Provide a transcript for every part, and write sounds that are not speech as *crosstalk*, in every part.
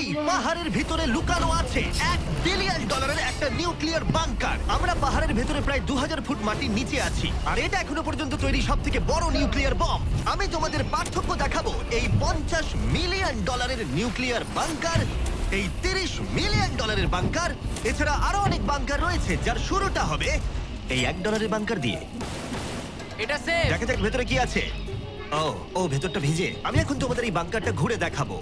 এই পাহাড়ের ভিতরে লুকানো আছে। এক বিলিয়ন ডলারের একটা নিউক্লিয়ার বাংকার আমরা পাহাড়ের ভেতরে প্রায় দু ফুট মাটির নিচে আছি। আর এটা এখনও পর্যন্ত তৈরি সব থেকে বড় নিউক্লিয়ার বম আমি তোমাদের পার্থক্য দেখাবো। এই পঞ্চাশ মিলিয়ন ডলারের নিউক্লিয়ার বাংকার এই তিরিশ মিলিয়ন ডলারের বাংকার এছাড়া আরও অনেক বাংকার রয়েছে যার শুরুটা হবে এই এক ডলারের বাংকার দিয়ে। এটা সেফ দেখা যাক ভেতরে কি আছে। ও ও ভেতরটা ভিজে। আমি এখন তোমাদের এই বাংকারটা ঘুরে দেখাবো।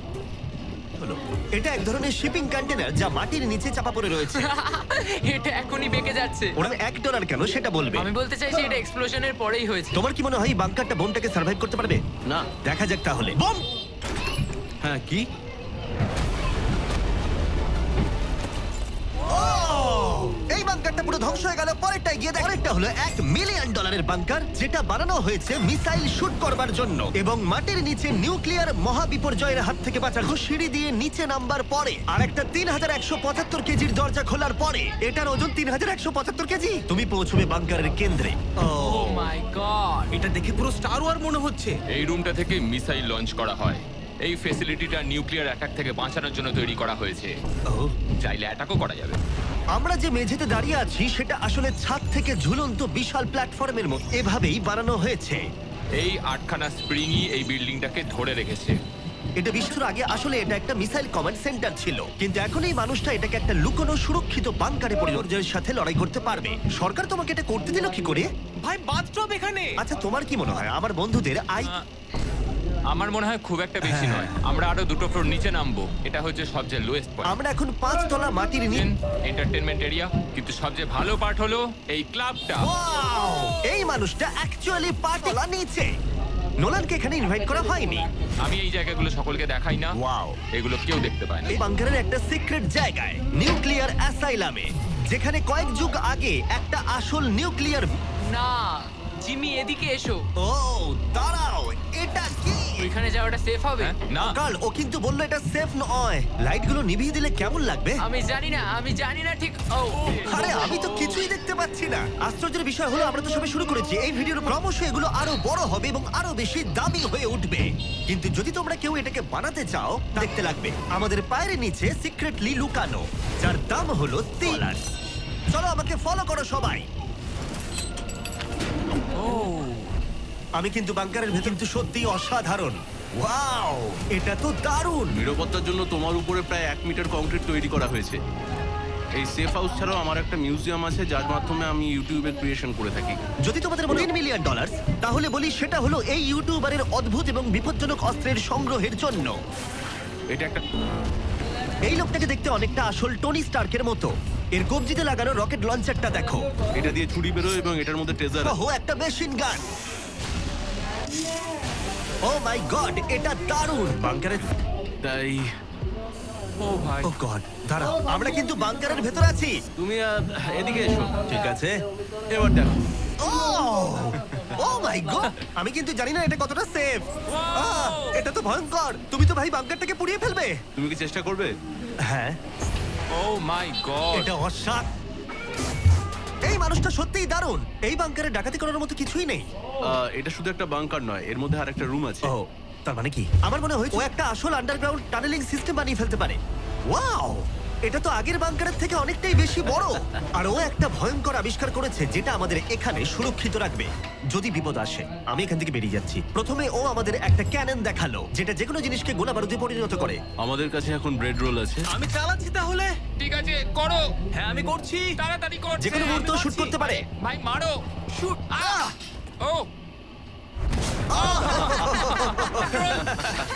হলো? এটা এক ধরনের শিপিং কন্টেনার যা মাটির নিচে চাপা পড়ে রয়েছে। *laughs* এটা এখনই বেঁকে যাচ্ছে। ওরা এক ডলার কেন সেটা বলবে? আমি বলতে চাইছি এটা এক্সপ্লোশনের পরেই হয়েছে। তোমার কি মনে হয় এই বাংকারটা বোমটাকে সার্ভাইভ করতে পারবে? না। দেখা যাক তাহলে। বোম! হ্যাঁ কি? বাংকারটা পুরো ধ্বংস হয়ে গেল পরেরটা গিয়ে দেখ। পরেরটা হলো এক মিলিয়ন ডলারের বাংকার যেটা বানানো হয়েছে মিসাইল শুট করবার জন্য এবং মাটির নিচে নিউক্লিয়ার মহাবিপর্যয়ের হাত থেকে বাঁচার সিঁড়ি দিয়ে নিচে নামবার পরে। আর একটা তিন হাজার একশো পঁচাত্তর কেজির দরজা খোলার পরে। এটার ওজন তিন হাজার একশো পঁচাত্তর কেজি। তুমি পৌঁছবে বাংকারের কেন্দ্রে। ও। ও মাই গড এটা দেখে পুরো স্টার ওয়ার মনে হচ্ছে। এই রুমটা থেকে মিসাইল লঞ্চ করা হয়। এই ফেসিলিটিটা নিউক্লিয়ার অ্যাটাক থেকে বাঁচানোর জন্য তৈরি করা হয়েছে। চাইলে অ্যাটাকও করা যাবে। আমরা যে মেঝেতে দাঁড়িয়ে আছি সেটা আসলে ছাদ থেকে ঝুলন্ত বিশাল প্ল্যাটফর্মের মতো। এভাবেই বানানো হয়েছে। এই আটখানা স্প্রিংই এই বিল্ডিংটাকে ধরে রেখেছে। এটা বিশ্বর আগে আসলে এটা একটা মিসাইল কমান্ড সেন্টার ছিল। কিন্তু এখন এই মানুষটা এটাকে একটা লুকোনো সুরক্ষিত বাংকারে পরিবর্তনের সাথে লড়াই করতে পারবে। সরকার তোমাকে এটা করতে দিল কি করে? ভাই বাথটব এখানে। আচ্ছা তোমার কি মনে হয়? আমার বন্ধুদের আই আমার মনে হয় খুব একটা বেশি নয়। আমরা আরও দুটো ফ্লোর নিচে নামবো। এটা হচ্ছে সবচেয়ে লোয়েস্ট পয়েন্ট আমরা এখন পাঁচ তলা মাটির নিচে এন্টারটেনমেন্ট এরিয়া কিন্তু সবচেয়ে ভালো পার্ট হলো এই ক্লাবটা Wow! এই মানুষটা অ্যাকচুয়ালি পাতলা নিচে। নোলানকে এখানে ইনভাইট করা হয়নি। আমি এই জায়গাগুলো সকলকে দেখাই না। ওয়াও এগুলো কেউ দেখতে পায় না। এই বাংকারের একটা সিক্রেট জায়গায় নিউক্লিয়ার অ্যাসাইলামে যেখানে কয়েক যুগ আগে একটা আসল নিউক্লিয়ার না জিমি এদিকে এসো। ও দাঁড়াও এটা কি ওইখানে যাওয়াটা সেফ হবে? হ্যাঁ? না। কাল ও কিন্তু বলল এটা সেফ নয়। লাইটগুলো নিভিয়ে দিলে কেমন লাগবে? আমি জানি না আমি জানি না ঠিক ও। আরে আমি তো কিছুই দেখতে পাচ্ছি না। আশ্চর্যের বিষয় হলো আমরা তো সবে শুরু করেছি। এই ভিডিওর ক্রমশ এগুলো আরও বড় হবে এবং আরও বেশি দামি হয়ে উঠবে। কিন্তু যদি তোমরা কেউ এটাকে বানাতে চাও দেখতে লাগবে। আমাদের পায়ের নিচে সিক্রেটলি লুকানো যার দাম হলো তিন। চলো আমাকে ফলো করো সবাই। আমি কিন্তু বাংকারের ভেতর কিন্তু সত্যি অসাধারণ। ওয়াও! এটা তো দারুণ! নিরাপত্তার জন্য তোমার উপরে প্রায় এক মিটার কংক্রিট তৈরি করা হয়েছে। এই সেফ হাউস ছাড়াও আমার একটা মিউজিয়াম আছে যার মাধ্যমে আমি ইউটিউবে ক্রিয়েশন করে থাকি। যদি তোমাদের মনে মিলিয়ন ডলার তাহলে বলি সেটা হলো এই ইউটিউবারের অদ্ভুত এবং বিপজ্জনক অস্ত্রের সংগ্রহের জন্য। এটা একটা এই লোকটাকে দেখতে অনেকটা আসল টনি স্টার্কের মতো। এর কবজিতে লাগানো রকেট লঞ্চারটা দেখো। এটা দিয়ে ছুরি বেরোয় এবং এটার মধ্যে ট্রেজার ওহো একটা machine gun O my god এটা দারুণ। বাংকারের তাই ও ভাই। ও গড দাঁড়াও আমরা কিন্তু বাংকারের ভেতর আছি। তুমি আহ, এদিকে এসো। ঠিক আছে। এবার দেখো। ও ও মাই গড আমি কিন্তু জানি না এটা কতটা সেফ এটা তো ভয়ঙ্কর। তুমি তো ভাই বাংকারটাকে পুড়িয়ে ফেলবে। তুমি কি চেষ্টা করবে? হ্যাঁ। ও মাই গড এটা অসাক এই মানুষটা সত্যিই দারুণ। এই বাংকারে ডাকাতি করার মতো কিছুই নেই। আহ, এটা শুধু একটা বাংকার নয় এর মধ্যে আর একটা রুম আছে। ও তার মানে কি? আমার মনে হয় ও একটা আসল আন্ডারগ্রাউন্ড টানেলিং সিস্টেম বানিয়ে ফেলতে পারে। ওয়াও এটা তো আগের বাংকারের থেকে অনেকটাই বেশি বড়। আর ও একটা ভয়ঙ্কর আবিষ্কার করেছে যেটা আমাদের এখানে সুরক্ষিত রাখবে। যদি বিপদ আসে আমি এখান থেকে বেরিয়ে যাচ্ছি। প্রথমে ও আমাদের একটা ক্যানন দেখাল যেটা যে কোনো জিনিসকে গোলা বারুদে পরিণত করে। আমাদের কাছে এখন ব্রেড রোল আছে। আমি চালাচ্ছি তাহলে? ঠিক আছে করো। হ্যাঁ আমি করছি। তাড়াতাড়ি করছে। যে কোনো মুহূর্ত শুট করতে পারে। ভাই মারো। শুট আ ও।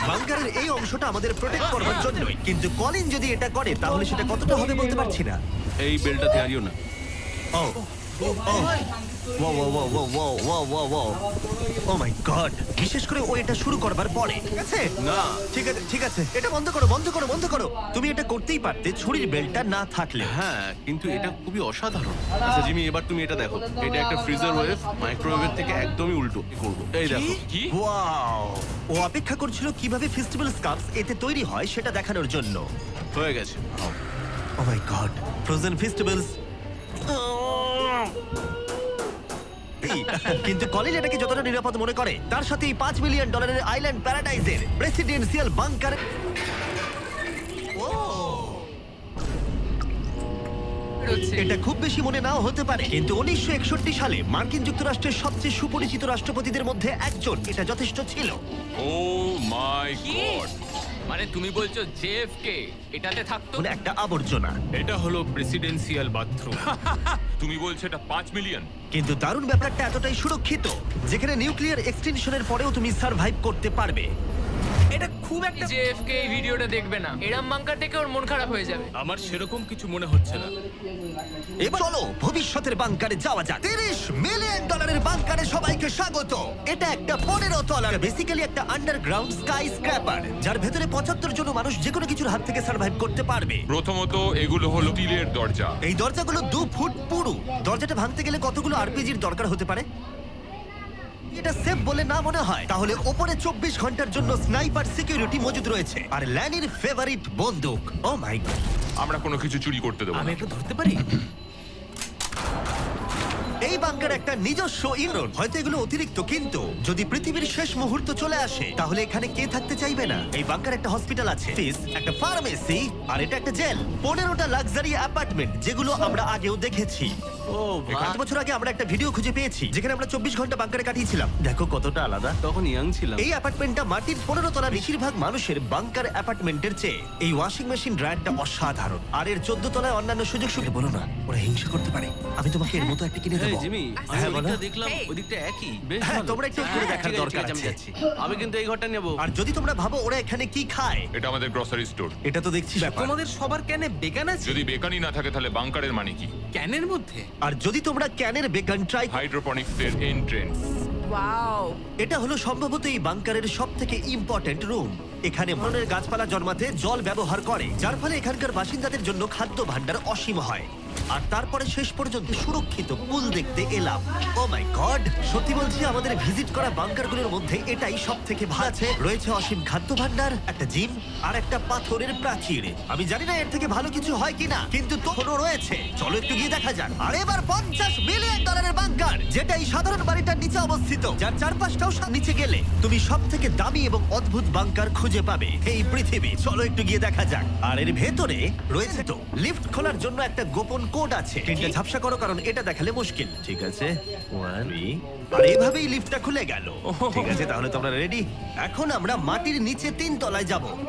বাংকারের এই অংশটা আমাদের প্রোটেক্ট করবার জন্যই। কিন্তু কলিন যদি এটা করে তাহলে সেটা কতটা হবে বলতে পারছি না। এই বেলটাতে হারিও না। ও ও। ও ও ও ও ও ও ও ও ও মাই গড বিশেষ করে ও এটা শুরু করবার পরে। ঠিক আছে? না। ঠিক আছে ঠিক আছে। এটা বন্ধ করো বন্ধ করো বন্ধ করো। তুমি এটা করতেই পারতে ছুরির বেল্টটা না থাকলে হ্যাঁ কিন্তু এটা খুবই অসাধারণ। আচ্ছা জিমি এবার তুমি এটা দেখো। এটা একটা ফ্রিজার ওয়েভ মাইক্রোওয়েভের থেকে একদমই উল্টো করব। এই দেখো। কি? ওয়াও ও অপেক্ষা করছিল কীভাবে ফেস্টিভ্যাল স্কাপস এতে তৈরি হয় সেটা দেখানোর জন্য। হয়ে গেছে। Oh my god frozen festivals কিন্তু কলেজ এটাকে যতটা নিরাপদ মনে করে তার সাথে পাঁচ মিলিয়ন ডলারের আইল্যান্ড প্যারাডাইজের প্রেসিডেন্সিয়াল বাংকার। এটা খুব বেশি মনে নাও হতে পারে কিন্তু উনিশশো একষট্টি সালে মার্কিন যুক্তরাষ্ট্রের সবচেয়ে সুপরিচিত রাষ্ট্রপতিদের মধ্যে একজন এটা যথেষ্ট ছিল। ও মাই গড মানে তুমি বলছো জেএফকে এটাতে থাকতো? মানে একটা আবর্জনা। এটা হলো প্রেসিডেন্সিয়াল বাথরুম *laughs* তুমি বলছো এটা পাঁচ মিলিয়ন কিন্তু দারুণ ব্যাপারটা এতটাই সুরক্ষিত যেখানে নিউক্লিয়ার এক্সটেনশনের পরেও তুমি সার্ভাইভ করতে পারবে। এটা খুব একটা জেএফকে এই ভিডিওটা দেখবে না। এরম বাঙ্কার দেখে ওর মন খারাপ হয়ে যাবে। আমার সেরকম কিছু মনে হচ্ছে না। এবার চলো ভবিষ্যতের বাংকারে যাওয়া যাক। তিরিশ মিলিয়ন ডলারের বাংকারে সবাইকে স্বাগত। এটা একটা পনেরো তলার বেসিক্যালি একটা আন্ডারগ্রাউন্ড স্কাই স্ক্র্যাপার যার ভেতরে পঁচাত্তর জন মানুষ যে কোনো কিছুর হাত থেকে সার্ভাইভ করতে পারবে। প্রথমত এগুলো হলো স্টিলের দরজা। এই দরজাগুলো দু ফুট পুরু। দরজাটা ভাঙতে গেলে কতগুলো আরপিজির দরকার হতে পারে? এটা সেফ বলে না মনে হয়। তাহলে ওপরে চব্বিশ ঘণ্টার জন্য স্নাইপার সিকিউরিটি মজুদ রয়েছে। আর ল্যানির ফেভারিট বন্দুক। ও মাই গড আমরা কোনো কিছু চুরি করতে দেবো আমি একটু ধরতে পারি? *laughs* বাংকার একটা নিজস্ব ইমরন হয়তো এগুলো অতিরিক্ত কিন্তু যদি পৃথিবীর শেষ মুহূর্ত চলে আসে তাহলে এখানে কে থাকতে চাইবে না? এই বাংকার একটা হসপিটাল আছে। একটা ফার্মেসি আর এটা একটা জেল পনেরোটা লাক্সারি অ্যাপার্টমেন্ট যেগুলো আমরা আগেও দেখেছি। ও পাঁচ বছর আগে আমরা একটা ভিডিও খুঁজে পেয়েছি যেখানে আমরা চব্বিশ ঘণ্টা বাংকারে কাটিয়েছিলাম। দেখো কতটা আলাদা। তখন ইয়াং ছিলাম। এই অ্যাপার্টমেন্টটা মাটির পনেরো তলা বেশিরভাগ মানুষের বাংকার অ্যাপার্টমেন্টের চেয়ে। এই ওয়াশিং মেশিন ড্রায়ারটা অসাধারণ। আর এর চোদ্দ তলায় অন্যান্য সুযোগ সুবিধা বলো না ওরা হিংসা করতে পারে। আমি তোমাকে এর মতো একটা কিনে দেবো। জিমি আমি হ্যাঁ, বলো। ওদিকটা দেখলাম Hey. ওদিকটা একই। বেশ হ্যাঁ, ভালো। তোমরা একটু ঘুরে হ্যাঁ, দেখার ঠিক আছে, দরকার ঠিক আমি আছে। যাচ্ছি। আমি কিন্তু এই ঘরটা নেব। আর যদি তোমরা ভাবো ওরা এখানে কি খায়? এটা আমাদের গ্রসারি স্টোর এটা তো দেখছি ব্যাপার। তোমাদের সবার ক্যানে বেগান আছে? যদি বেকানি না থাকে তাহলে বাংকারের মানে কি? ক্যানের মধ্যে? আর যদি তোমরা ক্যানের বেকন ট্রাই হাইড্রোপনিক্স এর এন্ট্রেন্স ওয়াও এটা হলো সম্ভবত এই বাংকারের সব থেকে ইম্পর্টেন্ট রুম এখানে মনের গাছপালা জন্মাতে জল ব্যবহার করে, যার ফলে এখানকার বাসিন্দাদের জন্য খাদ্য ভাণ্ডার অসীম হয়। আর তারপরে শেষ পর্যন্ত সুরক্ষিত পুল দেখতে এলাম। ও মাই গড সত্যি বলছি, আমাদের ভিজিট করা বাংকারগুলোর মধ্যে এটাই সব থেকে ভালো আছে। রয়েছে অসীম খাদ্য ভাণ্ডার, একটা জিম আর একটা পাথরের প্রাচীর। আমি জানি না এর থেকে ভালো কিছু হয় কিনা, কিন্তু তখনও রয়েছে। চলো একটু গিয়ে দেখা যাক। আর এবার পঞ্চাশ মিলিয়ন ডলারের বাংকার, যেটা এই সাধারণ বাড়িটার নিচে অবস্থিত, যার চারপাশটাও নিচে গেলে। তুমি সব থেকে দামি এবং অদ্ভুত বাংকার খুঁজে পাবে। এই পৃথিবী চলো একটু গিয়ে দেখা যাক। আর এর ভেতরে রয়েছে তো লিফট খোলার জন্য একটা গোপন কোড আছে। ঝাপসা করো কারণ এটা দেখালে মুশকিল। ঠিক আছে। ওয়ান আর এইভাবেই লিফটটা খুলে গেল। ঠিক আছে তাহলে তোমরা রেডি এখন আমরা মাটির নিচে তিন তলায় যাব।